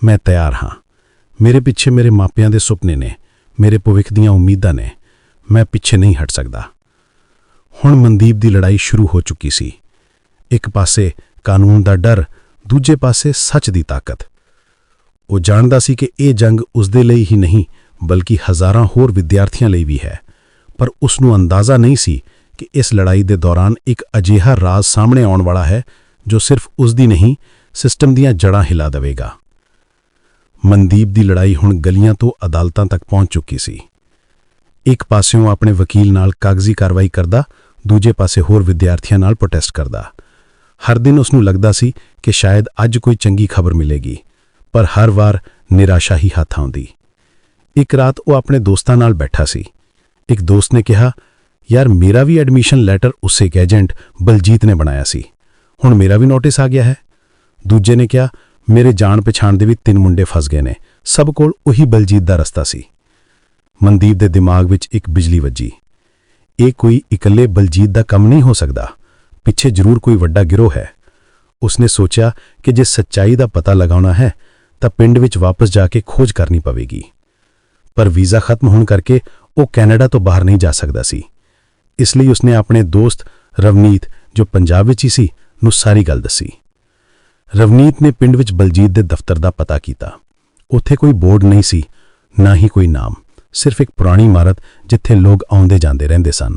[SPEAKER 2] ਮੈਂ ਤਿਆਰ ਹਾਂ। ਮੇਰੇ ਪਿੱਛੇ ਮੇਰੇ ਮਾਪਿਆਂ ਦੇ ਸੁਪਨੇ ਨੇ, ਮੇਰੇ ਭਵਿੱਖ ਦੀਆਂ ਉਮੀਦਾਂ ਨੇ, ਮੈਂ ਪਿੱਛੇ ਨਹੀਂ ਹਟ ਸਕਦਾ। ਹੁਣ ਮਨਦੀਪ ਦੀ ਲੜਾਈ ਸ਼ੁਰੂ ਹੋ ਚੁੱਕੀ ਸੀ। ਇੱਕ ਪਾਸੇ ਕਾਨੂੰਨ ਦਾ ਡਰ, ਦੂਜੇ ਪਾਸੇ ਸੱਚ ਦੀ ਤਾਕਤ। ਉਹ ਜਾਣਦਾ ਸੀ ਕਿ ਇਹ ਜੰਗ ਉਸ ਦੇ ਲਈ ਹੀ ਨਹੀਂ, ਬਲਕਿ ਹਜ਼ਾਰਾਂ ਹੋਰ ਵਿਦਿਆਰਥੀਆਂ ਲਈ ਵੀ ਹੈ। ਪਰ ਉਸ ਨੂੰ ਅੰਦਾਜ਼ਾ ਨਹੀਂ ਸੀ ਕਿ ਇਸ ਲੜਾਈ ਦੇ ਦੌਰਾਨ ਇੱਕ ਅਜਿਹਾ ਰਾਜ਼ ਸਾਹਮਣੇ ਆਉਣ ਵਾਲਾ ਹੈ, ਜੋ ਸਿਰਫ ਉਸ ਦੀ ਨਹੀਂ, ਸਿਸਟਮ ਦੀਆਂ ਜੜ੍ਹਾਂ ਹਿਲਾ ਦੇਵੇਗਾ। ਮਨਦੀਪ ਦੀ ਲੜਾਈ ਹੁਣ ਗਲੀਆਂ ਤੋਂ ਅਦਾਲਤਾਂ ਤੱਕ ਪਹੁੰਚ ਚੁੱਕੀ ਸੀ। ਇੱਕ ਪਾਸਿਓਂ ਆਪਣੇ ਵਕੀਲ ਨਾਲ ਕਾਗਜ਼ੀ ਕਾਰਵਾਈ ਕਰਦਾ, ਦੂਜੇ ਪਾਸੇ ਹੋਰ ਵਿਦਿਆਰਥੀਆਂ ਨਾਲ ਪ੍ਰੋਟੈਸਟ ਕਰਦਾ। ਹਰ ਦਿਨ ਉਸ ਨੂੰ ਲੱਗਦਾ ਸੀ ਕਿ ਸ਼ਾਇਦ ਅੱਜ ਕੋਈ ਚੰਗੀ ਖਬਰ ਮਿਲੇਗੀ, ਪਰ ਹਰ ਵਾਰ ਨਿਰਾਸ਼ਾ ਹੀ ਹੱਥ ਆਉਂਦੀ। ਇੱਕ ਰਾਤ ਉਹ ਆਪਣੇ ਦੋਸਤਾਂ ਨਾਲ ਬੈਠਾ ਸੀ। ਇੱਕ ਦੋਸਤ ਨੇ ਕਿਹਾ, ਯਾਰ, ਮੇਰਾ ਵੀ ਐਡਮਿਸ਼ਨ ਲੈਟਰ ਉਸੇ ਇੱਕ ਏਜੰਟ ਬਲਜੀਤ ਨੇ ਬਣਾਇਆ ਸੀ। ਹੁਣ ਮੇਰਾ ਵੀ ਨੋਟਿਸ ਆ ਗਿਆ ਹੈ। ਦੂਜੇ ਨੇ ਕਿਹਾ ਮੇਰੇ ਜਾਣ ਪਛਾਣ ਦੇ ਵੀ ਤਿੰਨ ਮੁੰਡੇ ਫਸ ਗਏ ਨੇ। ਸਭ ਕੋਲ ਉਹੀ ਬਲਜੀਤ ਦਾ ਰਸਤਾ ਸੀ। ਮਨਦੀਪ ਦੇ ਦਿਮਾਗ ਵਿੱਚ ਇੱਕ ਬਿਜਲੀ ਵੱਜੀ। ਇਹ ਕੋਈ ਇਕੱਲੇ ਬਲਜੀਤ ਦਾ ਕੰਮ ਨਹੀਂ ਹੋ ਸਕਦਾ। ਪਿੱਛੇ ਜ਼ਰੂਰ ਕੋਈ ਵੱਡਾ ਗਿਰੋਹ ਹੈ। ਉਸਨੇ ਸੋਚਿਆ ਕਿ ਜੇ ਸੱਚਾਈ ਦਾ ਪਤਾ ਲਗਾਉਣਾ ਹੈ, ਤਾਂ ਪਿੰਡ ਵਿੱਚ ਵਾਪਸ ਜਾ ਕੇ ਖੋਜ ਕਰਨੀ ਪਵੇਗੀ। ਪਰ ਵੀਜ਼ਾ ਖਤਮ ਹੋਣ ਕਰਕੇ ਉਹ ਕੈਨੇਡਾ ਤੋਂ ਬਾਹਰ ਨਹੀਂ ਜਾ ਸਕਦਾ ਸੀ। ਇਸ ਲਈ ਉਸਨੇ ਆਪਣੇ ਦੋਸਤ ਰਵਨੀਤ, ਜੋ ਪੰਜਾਬ ਵਿੱਚ ਹੀ ਸੀ, ਨੂੰ ਸਾਰੀ ਗੱਲ ਦੱਸੀ। ਰਵਨੀਤ ਨੇ ਪਿੰਡ ਵਿੱਚ ਬਲਜੀਤ ਦੇ ਦਫ਼ਤਰ ਦਾ ਪਤਾ ਕੀਤਾ। ਉੱਥੇ ਕੋਈ ਬੋਰਡ ਨਹੀਂ ਸੀ, ਨਾ ਹੀ ਕੋਈ ਨਾਮ, ਸਿਰਫ ਇੱਕ ਪੁਰਾਣੀ ਇਮਾਰਤ ਜਿੱਥੇ ਲੋਕ ਆਉਂਦੇ ਜਾਂਦੇ ਰਹਿੰਦੇ ਸਨ।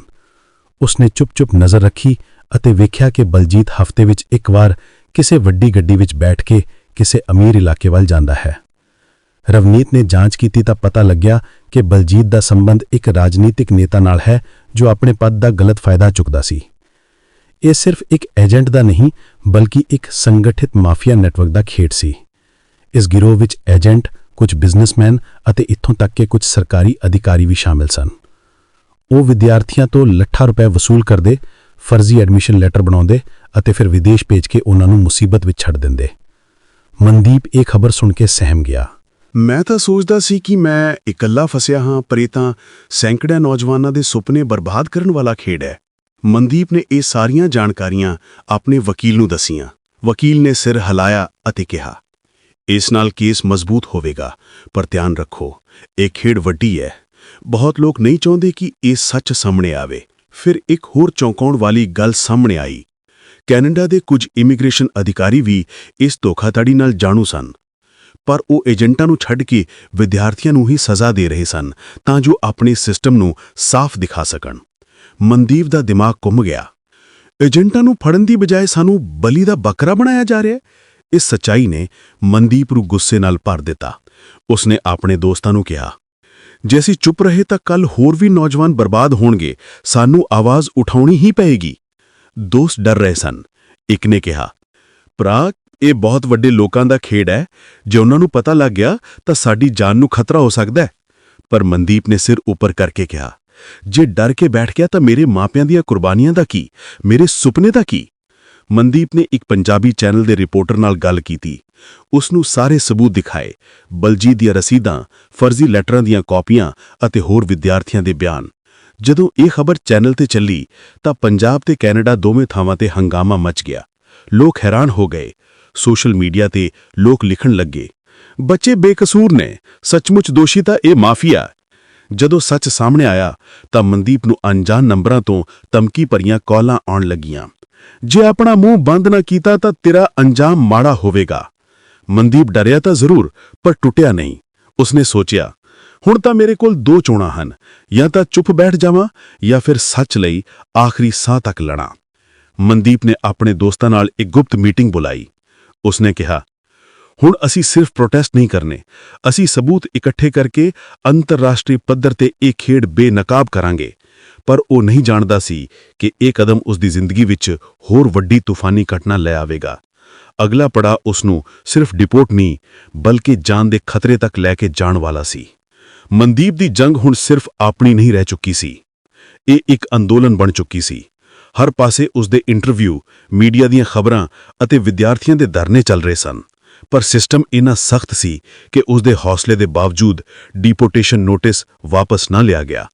[SPEAKER 2] ਉਸਨੇ ਚੁੱਪ-ਚੁੱਪ ਨਜ਼ਰ ਰੱਖੀ ਅਤੇ ਵੇਖਿਆ ਕਿ ਬਲਜੀਤ ਹਫ਼ਤੇ ਵਿੱਚ ਇੱਕ ਵਾਰ ਕਿਸੇ ਵੱਡੀ ਗੱਡੀ ਵਿੱਚ ਬੈਠ ਕੇ ਕਿਸੇ ਅਮੀਰ ਇਲਾਕੇ ਵੱਲ ਜਾਂਦਾ ਹੈ। ਰਵਨੀਤ ਨੇ ਜਾਂਚ ਕੀਤੀ ਤਾਂ ਪਤਾ ਲੱਗਿਆ ਕਿ ਬਲਜੀਤ ਦਾ ਸੰਬੰਧ ਇੱਕ ਰਾਜਨੀਤਿਕ ਨੇਤਾ ਨਾਲ ਹੈ ਜੋ ਆਪਣੇ ਪਦ ਦਾ ਗਲਤ ਫਾਇਦਾ ਚੁੱਕਦਾ ਸੀ। ਇਹ ਸਿਰਫ ਇੱਕ ਏਜੰਟ ਦਾ ਨਹੀਂ, ਬਲਕਿ ਇੱਕ ਸੰਗਠਿਤ ਮਾਫੀਆ ਨੈਟਵਰਕ ਦਾ ਖੇਡ ਸੀ। ਇਸ ਗਿਰੋਹ ਵਿੱਚ ਏਜੰਟ, ਕੁਝ ਬਿਜ਼ਨਸਮੈਨ ਅਤੇ ਇੱਥੋਂ ਤੱਕ ਕਿ ਕੁਝ ਸਰਕਾਰੀ ਅਧਿਕਾਰੀ ਵੀ ਸ਼ਾਮਿਲ ਸਨ। ਉਹ ਵਿਦਿਆਰਥੀਆਂ ਤੋਂ ਲੱਖਾਂ ਰੁਪਏ ਵਸੂਲ ਕਰਦੇ, ਫਰਜ਼ੀ ਐਡਮਿਸ਼ਨ ਲੈਟਰ ਬਣਾਉਂਦੇ ਅਤੇ ਫਿਰ ਵਿਦੇਸ਼ ਭੇਜ ਕੇ ਉਹਨਾਂ ਨੂੰ ਮੁਸੀਬਤ ਵਿੱਚ ਛੱਡ ਦਿੰਦੇ। ਮਨਦੀਪ ਇਹ ਖਬਰ ਸੁਣ ਕੇ ਸਹਿਮ ਗਿਆ।
[SPEAKER 1] ਮੈਂ ਤਾਂ ਸੋਚਦਾ ਸੀ ਕਿ ਮੈਂ ਇਕੱਲਾ ਫਸਿਆ ਹਾਂ, ਪਰ ਇਹ ਤਾਂ ਸੈਂਕੜਿਆਂ ਨੌਜਵਾਨਾਂ ਦੇ ਸੁਪਨੇ ਬਰਬਾਦ ਕਰਨ ਵਾਲਾ ਖੇਡ ਹੈ। ਮਨਦੀਪ ਨੇ ਇਹ ਸਾਰੀਆਂ ਜਾਣਕਾਰੀਆਂ ਆਪਣੇ ਵਕੀਲ ਨੂੰ ਦੱਸੀਆਂ। ਵਕੀਲ ਨੇ ਸਿਰ ਹਿਲਾਇਆ ਅਤੇ ਕਿਹਾ, ਇਸ ਨਾਲ ਕੇਸ ਮਜ਼ਬੂਤ ਹੋਵੇਗਾ, ਪਰ ਧਿਆਨ ਰੱਖੋ, ਇਹ ਖੇਡ ਵੱਡੀ ਹੈ। ਬਹੁਤ ਲੋਕ ਨਹੀਂ ਚਾਹੁੰਦੇ ਕਿ ਇਹ ਸੱਚ ਸਾਹਮਣੇ ਆਵੇ। ਫਿਰ ਇੱਕ ਹੋਰ ਚੌਂਕਾਉਣ ਵਾਲੀ ਗੱਲ ਸਾਹਮਣੇ ਆਈ। ਕੈਨੇਡਾ ਦੇ ਕੁਝ ਇਮੀਗ੍ਰੇਸ਼ਨ ਅਧਿਕਾਰੀ ਵੀ ਇਸ ਧੋਖਾਧੜੀ ਨਾਲ ਜਾਣੂ ਸਨ। ਪਰ ਉਹ ਏਜੰਟਾਂ ਨੂੰ ਛੱਡ ਕੇ ਵਿਦਿਆਰਥੀਆਂ ਨੂੰ ਹੀ ਸਜ਼ਾ ਦੇ ਰਹੇ ਸਨ, ਤਾਂ ਜੋ ਆਪਣੇ ਸਿਸਟਮ ਨੂੰ ਸਾਫ਼ ਦਿਖਾ ਸਕਣ। ਮਨਦੀਪ ਦਾ ਦਿਮਾਗ ਘੁੰਮ ਗਿਆ। ਏਜੰਟਾਂ ਨੂੰ ਫੜਨ ਦੀ ਬਜਾਏ ਸਾਨੂੰ ਬਲੀ ਦਾ ਬੱਕਰਾ ਬਣਾਇਆ ਜਾ ਰਿਹਾ ਹੈ। ਇਸ ਸਚਾਈ ਨੇ ਮਨਦੀਪ ਨੂੰ ਗੁੱਸੇ ਨਾਲ ਭਰ ਦਿੱਤਾ। ਉਸਨੇ ਆਪਣੇ ਦੋਸਤਾਂ ਨੂੰ ਕਿਹਾ, ਜੇ ਅਸੀਂ ਚੁੱਪ ਰਹੇ ਤਾਂ ਕੱਲ ਹੋਰ ਵੀ ਨੌਜਵਾਨ ਬਰਬਾਦ ਹੋਣਗੇ। ਸਾਨੂੰ ਆਵਾਜ਼ ਉਠਾਉਣੀ ਹੀ ਪਏਗੀ। ਦੋਸਤ ਡਰ ਰਹੇ ਸਨ। ਇੱਕ ਨੇ ਕਿਹਾ, ਭਰਾ, ਇਹ ਬਹੁਤ ਵੱਡੇ ਲੋਕਾਂ ਦਾ ਖੇਡ ਹੈ। ਜੇ ਉਹਨਾਂ ਨੂੰ ਪਤਾ ਲੱਗ ਗਿਆ ਤਾਂ ਸਾਡੀ ਜਾਨ ਨੂੰ ਖਤਰਾ ਹੋ ਸਕਦਾ ਹੈ। ਪਰ ਮਨਦੀਪ ਨੇ ਸਿਰ ਉੱਪਰ ਕਰਕੇ ਕਿਹਾ ਜੇ ਡਰ ਕੇ ਬੈਠ ਗਿਆ ਤਾਂ ਮੇਰੇ ਮਾਪਿਆਂ ਦੀਆਂ ਕੁਰਬਾਨੀਆਂ ਦਾ ਕੀ? ਮੇਰੇ ਸੁਪਨੇ ਦਾ ਕੀ? ਮਨਦੀਪ ਨੇ ਇੱਕ ਪੰਜਾਬੀ ਚੈਨਲ ਦੇ ਰਿਪੋਰਟਰ ਨਾਲ ਗੱਲ ਕੀਤੀ। ਉਸ ਨੂੰ ਸਾਰੇ ਸਬੂਤ ਦਿਖਾਏ। ਬਲਜੀਤ ਦੀਆਂ ਰਸੀਦਾਂ, ਫਰਜ਼ੀ ਲੈਟਰਾਂ ਦੀਆਂ ਕਾਪੀਆਂ ਅਤੇ ਹੋਰ ਵਿਦਿਆਰਥੀਆਂ ਦੇ ਬਿਆਨ। ਜਦੋਂ ਇਹ ਖਬਰ ਚੈਨਲ ਤੇ ਚੱਲੀ, ਤਾਂ ਪੰਜਾਬ ਤੇ ਕੈਨੇਡਾ ਦੋਵੇਂ ਥਾਵਾਂ ਤੇ ਹੰਗਾਮਾ ਮਚ ਗਿਆ। ਲੋਕ ਹੈਰਾਨ ਹੋ ਗਏ। ਸੋਸ਼ਲ ਮੀਡੀਆ ਤੇ ਲੋਕ ਲਿਖਣ ਲੱਗੇ। ਬੱਚੇ ਬੇਕਸੂਰ ਨੇ। ਸੱਚਮੁੱਚ ਦੋਸ਼ੀ ਤਾਂ ਇਹ ਮਾਫੀਆ। ਜਦੋਂ ਸੱਚ ਸਾਹਮਣੇ ਆਇਆ ਤਾਂ ਮਨਦੀਪ ਨੂੰ ਅਣਜਾਣ ਨੰਬਰਾਂ ਤੋਂ ਧਮਕੀ ਭਰੀਆਂ ਕਾਲਾਂ ਆਉਣ ਲੱਗੀਆਂ। ਜੇ ਆਪਣਾ ਮੂੰਹ ਬੰਦ ਨਾ ਕੀਤਾ ਤਾਂ ਤੇਰਾ ਅੰਜਾਮ ਮਾੜਾ ਹੋਵੇਗਾ। ਮਨਦੀਪ ਡਰਿਆ ਤਾਂ ਜ਼ਰੂਰ, ਪਰ ਟੁੱਟਿਆ ਨਹੀਂ। ਉਸਨੇ ਸੋਚਿਆ,
[SPEAKER 3] ਹੁਣ ਤਾਂ ਮੇਰੇ ਕੋਲ ਦੋ ਚੋਣਾਂ ਹਨ, ਜਾਂ ਤਾਂ ਚੁੱਪ ਬੈਠ ਜਾਵਾਂ, ਜਾਂ ਫਿਰ ਸੱਚ ਲਈ ਆਖਰੀ ਸਾਹ ਤੱਕ ਲੜਾਂ। ਮਨਦੀਪ ਨੇ ਆਪਣੇ ਦੋਸਤਾਂ ਨਾਲ ਇੱਕ ਗੁਪਤ ਮੀਟਿੰਗ ਬੁਲਾਈ। ਉਸਨੇ ਕਿਹਾ ਹੁਣ ਅਸੀਂ ਸਿਰਫ ਪ੍ਰੋਟੈਸਟ ਨਹੀਂ ਕਰਨੇ। ਅਸੀਂ ਸਬੂਤ ਇਕੱਠੇ ਕਰਕੇ ਅੰਤਰਰਾਸ਼ਟਰੀ ਪੱਧਰ ਤੇ ਇਹ ਖੇਡ ਬੇਨਕਾਬ ਕਰਾਂਗੇ। ਪਰ ਉਹ ਨਹੀਂ ਜਾਣਦਾ ਸੀ ਕਿ ਇਹ ਕਦਮ ਉਸ ਦੀ ਜ਼ਿੰਦਗੀ ਵਿੱਚ ਹੋਰ ਵੱਡੀ ਤੂਫਾਨੀ ਘਟਨਾ ਲੈ ਆਵੇਗਾ। ਅਗਲਾ ਪੜਾ ਉਸ ਨੂੰ ਸਿਰਫ ਡਿਪੋਰਟ ਨਹੀਂ, ਬਲਕਿ ਜਾਨ ਦੇ ਖਤਰੇ ਤੱਕ ਲੈ ਕੇ ਜਾਣ ਵਾਲਾ ਸੀ। ਮਨਦੀਪ ਦੀ ਜੰਗ ਹੁਣ ਸਿਰਫ ਆਪਣੀ ਨਹੀਂ ਰਹਿ ਚੁੱਕੀ ਸੀ। ਇਹ ਇੱਕ ਅੰਦੋਲਨ ਬਣ ਚੁੱਕੀ ਸੀ। ਹਰ ਪਾਸੇ ਉਸ ਦੇ ਇੰਟਰਵਿਊ ਮੀਡੀਆ ਦੀਆਂ ਖਬਰਾਂ ਅਤੇ ਵਿਦਿਆਰਥੀਆਂ ਦੇ ਧਰਨੇ ਚੱਲ ਰਹੇ ਸਨ। ਪਰ ਸਿਸਟਮ ਇੰਨਾ ਸਖਤ ਸੀ ਕਿ ਉਸ ਦੇ ਹੌਸਲੇ ਦੇ ਬਾਵਜੂਦ ਡਿਪੋਰਟੇਸ਼ਨ ਨੋਟਿਸ ਵਾਪਸ ਨਾ ਲਿਆ ਗਿਆ।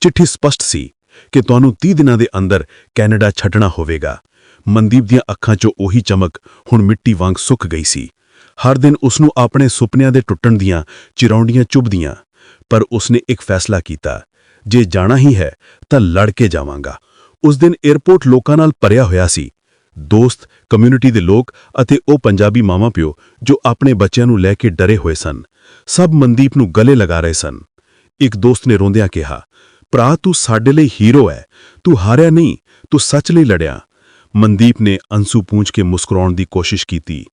[SPEAKER 3] ਚਿੱਠੀ ਸਪਸ਼ਟ ਸੀ ਕਿ ਤੁਹਾਨੂੰ 30 ਦਿਨਾਂ ਦੇ ਅੰਦਰ ਕੈਨੇਡਾ ਛੱਡਣਾ ਹੋਵੇਗਾ। ਮਨਦੀਪ ਦੀਆਂ ਅੱਖਾਂ 'ਚੋਂ ਉਹੀ ਚਮਕ ਹੁਣ ਮਿੱਟੀ ਵਾਂਗ ਸੁੱਕ ਗਈ ਸੀ। ਹਰ ਦਿਨ ਉਸ ਨੂੰ ਆਪਣੇ ਸੁਪਨਿਆਂ ਦੇ ਟੁੱਟਣ ਦੀਆਂ, ਚਿਰੌਂਡੀਆਂ ਚੁਭਦੀਆਂ। ਪਰ ਉਸਨੇ ਇੱਕ ਫੈਸਲਾ ਕੀਤਾ, ਜੇ ਜਾਣਾ ਹੀ ਹੈ ਤਾਂ ਲੜ ਕੇ ਜਾਵਾਂਗਾ। ਉਸ ਦਿਨ 에ਅਰਪੋਰਟ ਲੋਕਾਂ ਨਾਲ ਭਰਿਆ ਹੋਇਆ ਸੀ। ਦੋਸਤ ਕਮਿਊਨਿਟੀ ਦੇ ਲੋਕ ਅਤੇ ਉਹ ਪੰਜਾਬੀ ਮਾਵਾਂ ਪਿਓ ਜੋ ਆਪਣੇ ਬੱਚਿਆਂ ਨੂੰ ਲੈ ਕੇ ਡਰੇ ਹੋਏ ਸਨ। ਸਭ ਮਨਦੀਪ ਨੂੰ ਗਲੇ ਲਗਾ ਰਹੇ ਸਨ। ਇੱਕ ਦੋਸਤ ਨੇ ਰੋਂਦਿਆਂ ਕਿਹਾ, ਭਰਾ, ਤੂੰ ਸਾਡੇ ਲਈ ਹੀਰੋ ਹੈ ਤੂੰ ਹਾਰਿਆ ਨਹੀਂ, ਤੂੰ ਸੱਚ ਲਈ ਲੜਿਆ। ਮਨਦੀਪ ਨੇ ਅੰਸੂ ਪੂੰਝ ਕੇ ਮੁਸਕਰਾਉਣ ਦੀ ਕੋਸ਼ਿਸ਼ ਕੀਤੀ,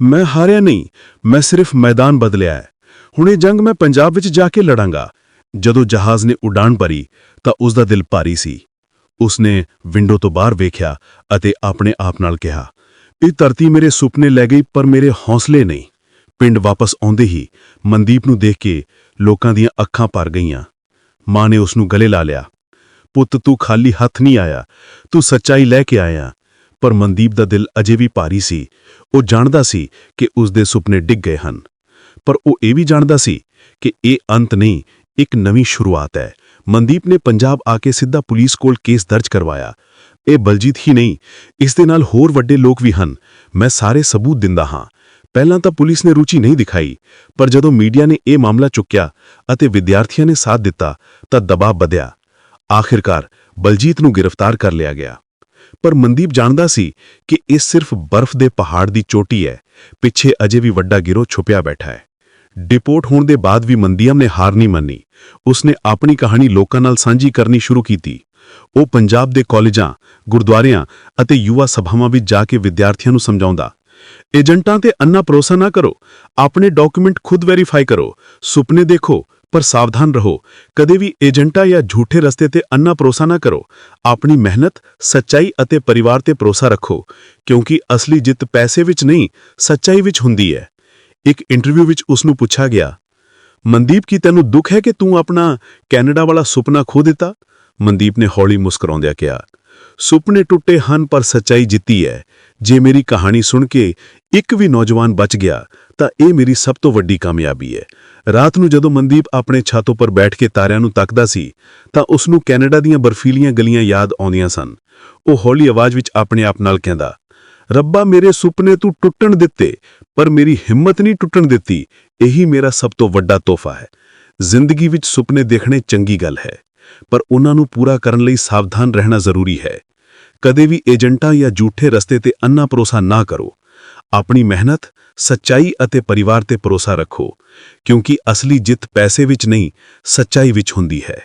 [SPEAKER 3] ਮੈਂ ਹਾਰਿਆ ਨਹੀਂ, ਮੈਂ ਸਿਰਫ ਮੈਦਾਨ ਬਦਲਿਆ ਹੈ ਹੁਣ ਇਹ ਜੰਗ ਮੈਂ ਪੰਜਾਬ ਵਿੱਚ ਜਾ ਕੇ ਲੜਾਂਗਾ। ਜਦੋਂ ਜਹਾਜ਼ ਨੇ ਉਡਾਨ ਭਰੀ, ਤਾਂ ਉਸ ਦਾ ਦਿਲ ਭਾਰੀ ਸੀ। ਉਸਨੇ ਵਿੰਡੋ ਤੋਂ ਬਾਹਰ ਵੇਖਿਆ ਅਤੇ ਆਪਣੇ ਆਪ ਨਾਲ ਕਿਹਾ, ਇਹ ਧਰਤੀ ਮੇਰੇ ਸੁਪਨੇ ਲੈ ਗਈ, ਪਰ ਮੇਰੇ ਹੌਸਲੇ ਨਹੀਂ। ਪਿੰਡ ਵਾਪਸ ਆਉਂਦੇ ਹੀ ਮਨਦੀਪ ਨੂੰ ਦੇਖ ਕੇ ਲੋਕਾਂ ਦੀਆਂ ਅੱਖਾਂ ਭਰ ਗਈਆਂ। ਮਾਂ ਨੇ ਉਸ ਨੂੰ ਗਲੇ ਲਾ ਲਿਆ, ਪੁੱਤ, ਤੂੰ ਖਾਲੀ ਹੱਥ ਨਹੀਂ ਆਇਆ। ਤੂੰ ਸੱਚਾਈ ਲੈ ਕੇ ਆਇਆ। ਪਰ ਮਨਦੀਪ ਦਾ ਦਿਲ ਅਜੇ ਵੀ ਭਾਰੀ ਸੀ। ਉਹ ਜਾਣਦਾ ਸੀ ਕਿ ਉਸ ਦੇ ਸੁਪਨੇ ਡਿੱਗ ਗਏ ਹਨ। ਪਰ ਉਹ ਇਹ ਵੀ ਜਾਣਦਾ ਸੀ ਕਿ ਇਹ ਅੰਤ ਨਹੀਂ, ਇੱਕ ਨਵੀਂ ਸ਼ੁਰੂਆਤ ਹੈ। ਮਨਦੀਪ ਨੇ ਪੰਜਾਬ ਆ ਕੇ ਸਿੱਧਾ ਪੁਲਿਸ ਕੋਲ ਕੇਸ ਦਰਜ ਕਰਵਾਇਆ। ਇਹ ਬਲਜੀਤ ਹੀ ਨਹੀਂ, ਇਸ ਦੇ ਨਾਲ ਹੋਰ ਵੱਡੇ ਲੋਕ ਵੀ ਹਨ। ਮੈਂ ਸਾਰੇ ਸਬੂਤ ਦਿੰਦਾ ਹਾਂ। ਪਹਿਲਾਂ ਤਾਂ ਪੁਲਿਸ ਨੇ ਰੁਚੀ ਨਹੀਂ ਦਿਖਾਈ, ਪਰ ਜਦੋਂ ਮੀਡੀਆ ਨੇ ਇਹ ਮਾਮਲਾ ਚੁੱਕਿਆ ਅਤੇ ਵਿਦਿਆਰਥੀਆਂ ਨੇ ਸਾਥ ਦਿੱਤਾ, ਤਾਂ ਦਬਾਅ ਵਧਿਆ। ਆਖਿਰਕਾਰ ਬਲਜੀਤ ਨੂੰ ਗ੍ਰਿਫਤਾਰ ਕਰ ਲਿਆ ਗਿਆ। ਪਰ ਮਨਦੀਪ ਜਾਣਦਾ ਸੀ ਕਿ ਇਹ ਸਿਰਫ ਬਰਫ਼ ਦੇ ਪਹਾੜ ਦੀ ਚੋਟੀ ਹੈ, ਪਿੱਛੇ ਅਜੇ ਵੀ ਵੱਡਾ ਗਿਰੋਹ ਛੁਪਿਆ ਬੈਠਾ ਹੈ। ਡਿਪੋਰਟ ਹੋਣ ਦੇ ਬਾਅਦ ਵੀ ਮੰਦੀਅਮ ਨੇ ਹਾਰ ਨਹੀਂ ਮੰਨੀ। ਉਸਨੇ ਆਪਣੀ ਕਹਾਣੀ ਲੋਕਾਂ ਨਾਲ ਸਾਂਝੀ ਕਰਨੀ ਸ਼ੁਰੂ ਕੀਤੀ। ਉਹ ਪੰਜਾਬ ਦੇ ਕਾਲਜਾਂ, ਗੁਰਦੁਆਰਿਆਂ ਅਤੇ ਯੁਵਾ ਸਭਾਵਾਂ ਵਿੱਚ ਜਾ ਕੇ ਵਿਦਿਆਰਥੀਆਂ ਨੂੰ ਸਮਝਾਉਂਦਾ। ਏਜੰਟਾਂ ਤੇ ਅੰਨਾ ਭਰੋਸਾ ਨਾ ਕਰੋ। ਆਪਣੇ ਡਾਕੂਮੈਂਟ ਖੁਦ ਵੈਰੀਫਾਈ ਕਰੋ। ਸੁਪਨੇ ਦੇਖੋ, ਪਰ ਸਾਵਧਾਨ ਰਹੋ। ਕਦੇ ਵੀ ਏਜੰਟਾਂ ਜਾਂ ਝੂਠੇ ਰਸਤੇ ਤੇ ਅੰਨਾ ਭਰੋਸਾ ਨਾ ਕਰੋ। ਆਪਣੀ ਮਿਹਨਤ, ਸੱਚਾਈ ਅਤੇ ਪਰਿਵਾਰ ਤੇ ਭਰੋਸਾ ਰੱਖੋ। ਕਿਉਂਕਿ ਅਸਲੀ ਜਿੱਤ ਪੈਸੇ ਵਿੱਚ ਨਹੀਂ, ਸੱਚਾਈ ਵਿੱਚ ਹੁੰਦੀ ਹੈ। ਇੱਕ ਇੰਟਰਵਿਊ ਵਿੱਚ ਉਸ ਨੂੰ ਪੁੱਛਿਆ ਗਿਆ, ਮਨਦੀਪ, ਕੀ ਤੈਨੂੰ ਦੁੱਖ ਹੈ ਕਿ ਤੂੰ ਆਪਣਾ ਕੈਨੇਡਾ ਵਾਲਾ ਸੁਪਨਾ ਖੋ ਦਿੱਤਾ? ਮਨਦੀਪ ਨੇ ਹੌਲੀ ਮੁਸਕਰਾਉਂਦਿਆਂ ਕਿਹਾ, ਸੁਪਨੇ ਟੁੱਟੇ ਹਨ, ਪਰ ਸੱਚਾਈ ਜਿੱਤੀ ਹੈ। ਜੇ ਮੇਰੀ ਕਹਾਣੀ ਸੁਣ ਕੇ ਇੱਕ ਵੀ ਨੌਜਵਾਨ ਬਚ ਗਿਆ, ਤਾਂ ਇਹ ਮੇਰੀ ਸਭ ਤੋਂ ਵੱਡੀ ਕਾਮਯਾਬੀ ਹੈ। ਰਾਤ ਨੂੰ ਜਦੋਂ ਮਨਦੀਪ ਆਪਣੇ ਛੱਤ ਉੱਪਰ ਬੈਠ ਕੇ ਤਾਰਿਆਂ ਨੂੰ ਤੱਕਦਾ ਸੀ, ਤਾਂ ਉਸ ਨੂੰ ਕੈਨੇਡਾ ਦੀਆਂ ਬਰਫੀਲੀਆਂ ਗਲੀਆਂ ਯਾਦ ਆਉਂਦੀਆਂ ਸਨ। ਉਹ ਹੌਲੀ ਆਵਾਜ਼ ਵਿੱਚ ਆਪਣੇ ਆਪ ਨਾਲ ਕਹਿੰਦਾ ਰੱਬਾ ਮੇਰੇ ਸੁਪਨੇ ਤੂੰ ਟੁੱਟਣ ਦਿੱਤੇ, ਪਰ ਮੇਰੀ ਹਿੰਮਤ ਨਹੀਂ ਟੁੱਟਣ ਦਿੱਤੀ। ਇਹੀ ਮੇਰਾ ਸਭ ਤੋਂ ਵੱਡਾ ਤੋਹਫਾ ਹੈ। ਜ਼ਿੰਦਗੀ ਵਿੱਚ ਸੁਪਨੇ ਦੇਖਣੇ ਚੰਗੀ ਗੱਲ ਹੈ, ਪਰ ਉਹਨਾਂ ਨੂੰ ਪੂਰਾ ਕਰਨ ਲਈ ਸਾਵਧਾਨ ਰਹਿਣਾ ਜ਼ਰੂਰੀ ਹੈ। ਕਦੇ ਵੀ ਏਜੰਟਾਂ ਜਾਂ ਝੂਠੇ ਰਸਤੇ ਤੇ ਅੰਨਾ ਭਰੋਸਾ ਨਾ ਕਰੋ। ਆਪਣੀ ਮਿਹਨਤ, ਸੱਚਾਈ ਅਤੇ ਪਰਿਵਾਰ ਤੇ ਭਰੋਸਾ ਰੱਖੋ, ਕਿਉਂਕਿ ਅਸਲੀ ਜਿੱਤ ਪੈਸੇ ਵਿੱਚ ਨਹੀਂ, ਸੱਚਾਈ ਵਿੱਚ ਹੁੰਦੀ ਹੈ।